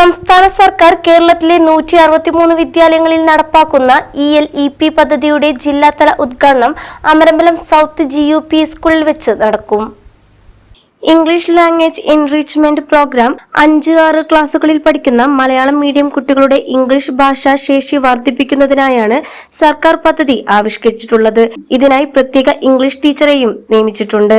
സംസ്ഥാന സർക്കാർ കേരളത്തിലെ നൂറ്റി അറുപത്തിമൂന്ന് വിദ്യാലയങ്ങളിൽ നടപ്പാക്കുന്ന ഇ എൽ ഇ പി പദ്ധതിയുടെ ജില്ലാതല ഉദ്ഘാടനം Amarambalam south G U P സ്കൂളിൽ വെച്ച് നടക്കും. ഇംഗ്ലീഷ് ലാംഗ്വേജ് എൻറിച്ച്മെന്റ് പ്രോഗ്രാം അഞ്ച് ആറ് ക്ലാസുകളിൽ പഠിക്കുന്ന മലയാളം മീഡിയം കുട്ടികളുടെ ഇംഗ്ലീഷ് ഭാഷാ ശേഷി വർദ്ധിപ്പിക്കുന്നതിനായാണ് സർക്കാർ പദ്ധതി ആവിഷ്കരിച്ചിട്ടുള്ളത്. ഇതിനായി പ്രത്യേക ഇംഗ്ലീഷ് ടീച്ചറെയും നിയമിച്ചിട്ടുണ്ട്.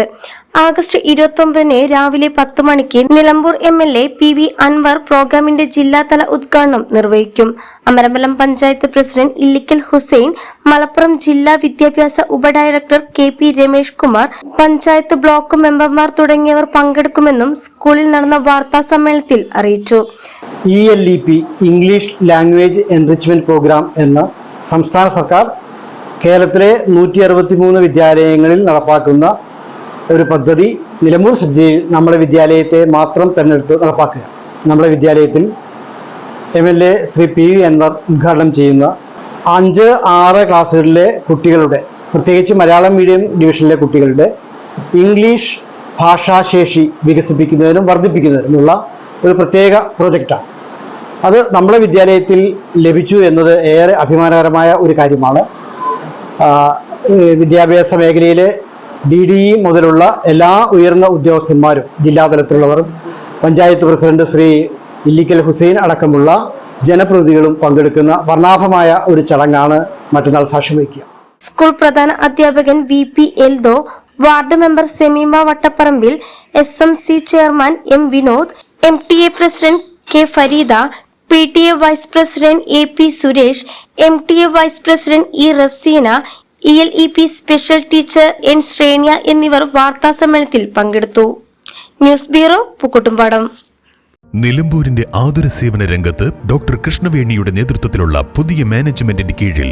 ആഗസ്റ്റ് ഇരുപത്തൊമ്പതിന് രാവിലെ പത്ത് മണിക്ക് Nilambur M L A P V Anvar പ്രോഗ്രാമിന്റെ ജില്ലാതല ഉദ്ഘാടനം നിർവഹിക്കും. അമരമ്പലം പഞ്ചായത്ത് പ്രസിഡന്റ് ഇല്ലിക്കൽ ഹുസൈൻ മലപ്പുറം ജില്ലാ വിദ്യാഭ്യാസ ഉപഡയറക്ടർ K P Ramesh Kumar panchayat block മെമ്പർമാർ തുടങ്ങിയവർ പങ്കെടുക്കുമെന്നും സ്കൂളിൽ നടന്ന വാർത്താ സമ്മേളനത്തിൽ അറിയിച്ചു. E L E P English language enrichment programme എന്ന സംസ്ഥാന സർക്കാർ കേരളത്തിലെ നൂറ്റി അറുപത്തി മൂന്ന് വിദ്യാലയങ്ങളിൽ നടപ്പാക്കുന്ന ഒരു പദ്ധതി നിലമ്പൂർ സബ്ജി നമ്മുടെ വിദ്യാലയത്തെ മാത്രം തിരഞ്ഞെടുത്ത് നടപ്പാക്കുക. നമ്മുടെ വിദ്യാലയത്തിൽ M L A Shri P V Anvar ഉദ്ഘാടനം ചെയ്യുന്ന അഞ്ച് ആറ് ക്ലാസ്സുകളിലെ കുട്ടികളുടെ പ്രത്യേകിച്ച് മലയാളം മീഡിയം ഡിവിഷനിലെ കുട്ടികളുടെ ഇംഗ്ലീഷ് ഭാഷാശേഷി വികസിപ്പിക്കുന്നതിനും വർദ്ധിപ്പിക്കുന്നതിനുമുള്ള ഒരു പ്രത്യേക പ്രൊജക്റ്റാണ്. അത് നമ്മളെ വിദ്യാലയത്തിൽ ലഭിച്ചു എന്നത് ഏറെ അഭിമാനകരമായ ഒരു കാര്യമാണ്. വിദ്യാഭ്യാസ മേഖലയിലെ ഡി ഡി ഇ മുതലുള്ള എല്ലാ ഉയർന്ന ഉദ്യോഗസ്ഥന്മാരും ജില്ലാതലത്തിലുള്ളവരും പഞ്ചായത്ത് പ്രസിഡന്റ് ശ്രീ ഇല്ലിക്കൽ ഹുസൈൻ അടക്കമുള്ള ജനപ്രതിനിധികളും പങ്കെടുക്കുന്ന വർണാഭമായ ഒരു ചടങ്ങാണ് മറ്റന്നാൾ സാക്ഷ്യം വഹിക്കുക. സ്കൂൾ പ്രധാന അധ്യാപകൻ V P Eldho ward member Semeema Vattapparambil S M C chairman M Vinod M T A president K Fareeda P T A vice president A P Suresh M T A vice president E Raseena E L E P special teacher N Sreniya എന്നിവർ വാർത്താ സമ്മേളനത്തിൽ പങ്കെടുത്തു. News bureau Pookkottumpadam. നിലമ്പൂരിന്റെ ആതുര സേവന രംഗത്ത് doctor കൃഷ്ണവേണിയുടെ നേതൃത്വത്തിലുള്ള പുതിയ മാനേജ്മെന്റിന്റെ കീഴിൽ